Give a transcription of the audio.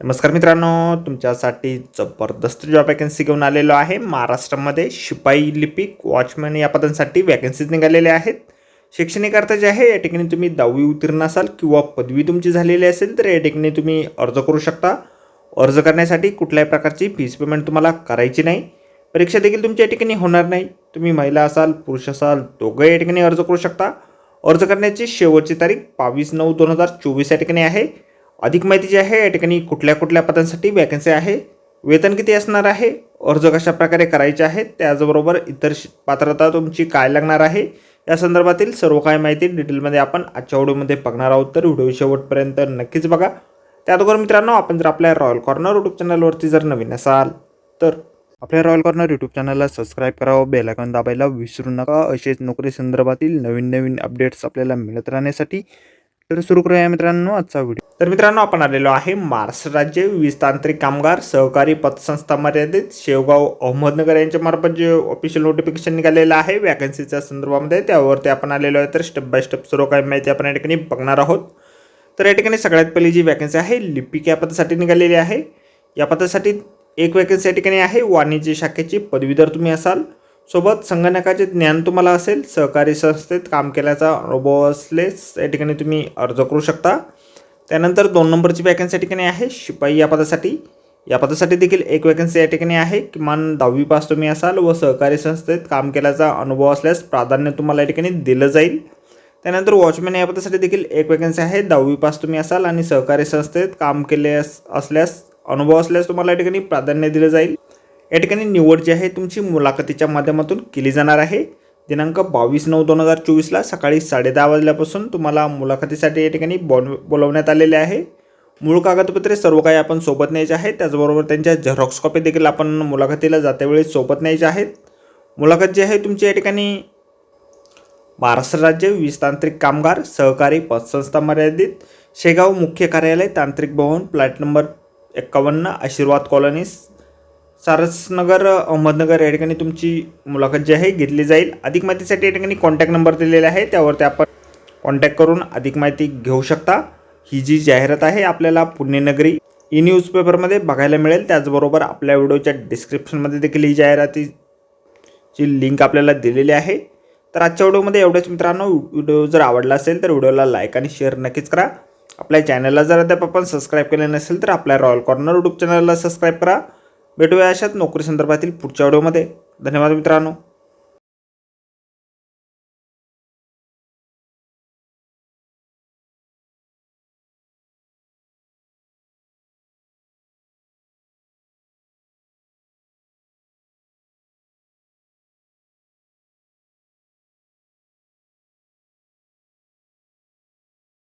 नमस्कार मित्रांनो तुमच्यासाठी जबरदस्त जॉब वॅकन्सी घेऊन आलेलो आहे. महाराष्ट्रामध्ये शिपाई लिपिक वॉचमॅन या पदांसाठी वॅकन्सीज निघालेल्या आहेत. शैक्षणिक अर्थ जे आहे या ठिकाणी तुम्ही दहावी उत्तीर्ण असाल किंवा पदवी तुमची झालेली असेल तर या ठिकाणी तुम्ही अर्ज करू शकता. अर्ज करण्यासाठी कुठल्याही प्रकारची फीस पेमेंट तुम्हाला करायची नाही. परीक्षा देखील तुमच्या या ठिकाणी होणार नाही. तुम्ही महिला असाल पुरुष असाल दोघं या ठिकाणी अर्ज करू शकता. अर्ज करण्याची शेवटची तारीख बावीस नऊ दोन हजार चोवीस या ठिकाणी आहे. अधिक माहिती जी आहे या ठिकाणी कुठल्या कुठल्या पदांसाठी वॅकन्सी आहे वेतन किती असणार आहे अर्ज कशा प्रकारे करायचे आहे त्याचबरोबर इतर पात्रता तुमची काय लागणार आहे या संदर्भातील सर्व काही माहिती डिटेलमध्ये आपण आजच्या व्हिडिओमध्ये बघणार आहोत. तर व्हिडिओ शेवटपर्यंत नक्कीच बघा. त्या अगोदर मित्रांनो आपण जर आपल्या रॉयल कॉर्नर यूट्यूब चॅनलवरती जर नवीन असाल तर आपल्या रॉयल कॉर्नर यूट्यूब चॅनलला सबस्क्राईब करावं बेलायकॉन दाबायला विसरू नका. असेच नोकरी संदर्भातील नवीन नवीन अपडेट्स आपल्याला मिळत राहण्यासाठी तर सुरू करूया मित्रांनो आजचा व्हिडिओ तर मित्रांनो आपण आलेलो आहे महाराष्ट्र राज्य वीज तांत्रिक कामगार सहकारी पतसंस्था मर्यादित शेवगाव अहमदनगर यांच्या मार्फत जे ऑफिशियल नोटिफिकेशन निघालेलं आहे वॅकन्सीच्या संदर्भामध्ये त्यावरती आपण आलेलो आहे. तर स्टेप बाय स्टेप सर्व काही माहिती आपण या ठिकाणी बघणार आहोत. तर या ठिकाणी सगळ्यात पहिली जी वॅकन्सी आहे लिपिक या पदासाठी निघालेली आहे. या पदासाठी एक वॅकन्सी या ठिकाणी आहे वाणिज्य शाखेची पदवीधर तुम्ही असाल. सोबत संगणकाचे ज्ञान तुम्हाला असेल सहकारी संस्थेत काम केल्याचा अनुभव असलेच या ठिकाणी तुम्ही अर्ज करू शकता. त्यानंतर दोन नंबरची वॅकन्सी या ठिकाणी आहे शिपाई या पदासाठी. या पदासाठी देखील एक वॅकन्सी या ठिकाणी आहे. किमान दहावी पास तुम्ही असाल व सहकारी संस्थेत काम केल्याचा अनुभव असल्यास प्राधान्य तुम्हाला या ठिकाणी दिलं जाईल. त्यानंतर वॉचमॅन या पदासाठी देखील एक वॅकन्सी आहे दहावी पास तुम्ही असाल आणि सहकारी संस्थेत काम केले अस- असल्यास अनुभव असल्यास तुम्हाला या ठिकाणी प्राधान्य दिलं जाईल. या ठिकाणी निवड जी आहे तुमची मुलाखतीच्या माध्यमातून केली जाणार आहे. दिनांक बावीस नऊ दोन हजार चोवीसला सकाळी साडेदहा वाजल्यापासून तुम्हाला मुलाखतीसाठी या ठिकाणी बॉन बोलवण्यात आलेले आहे. मूळ कागदपत्रे सर्व काही आपण सोबत न्यायचे आहे त्याचबरोबर त्यांच्या झेरॉक्स कॉपी देखील आपण मुलाखतीला जातेवेळी सोबत न्यायचे आहेत. मुलाखत जी आहे तुमची या ठिकाणी महाराष्ट्र राज्य वीज तांत्रिक कामगार सहकारी पतसंस्था मर्यादित शेगाव मुख्य कार्यालय तांत्रिक भवन प्लॅट नंबर एक्कावन्न आशीर्वाद कॉलनी सारसनगर अहमदनगर या ठिकाणी तुमची मुलाखत जी आहे घेतली जाईल. अधिक माहितीसाठी या ठिकाणी कॉन्टॅक्ट नंबर दिलेला आहे. त्यावरती आपण कॉन्टॅक्ट करून अधिक माहिती घेऊ शकता. ही जी जाहिरात आहे आपल्याला पुण्यनगरी ई न्यूजपेपरमध्ये बघायला मिळेल. त्याचबरोबर आपल्या व्हिडिओच्या डिस्क्रिप्शनमध्ये देखील ही जाहिरातीची लिंक आपल्याला दिलेली आहे. तर आजच्या व्हिडिओमध्ये एवढेच मित्रांनो. व्हिडिओ जर आवडला असेल तर व्हिडिओला लाईक आणि शेअर नक्कीच करा. आपल्या चॅनलला जर अद्याप आपण सबस्क्राईब केले नसेल तर आपल्या रॉयल कॉर्नर यूट्यूब चॅनलला सबस्क्राईब करा. भेटूया अशाच नोकरी संदर्भातील पुढच्या व्हिडिओमध्ये. धन्यवाद मित्रांनो.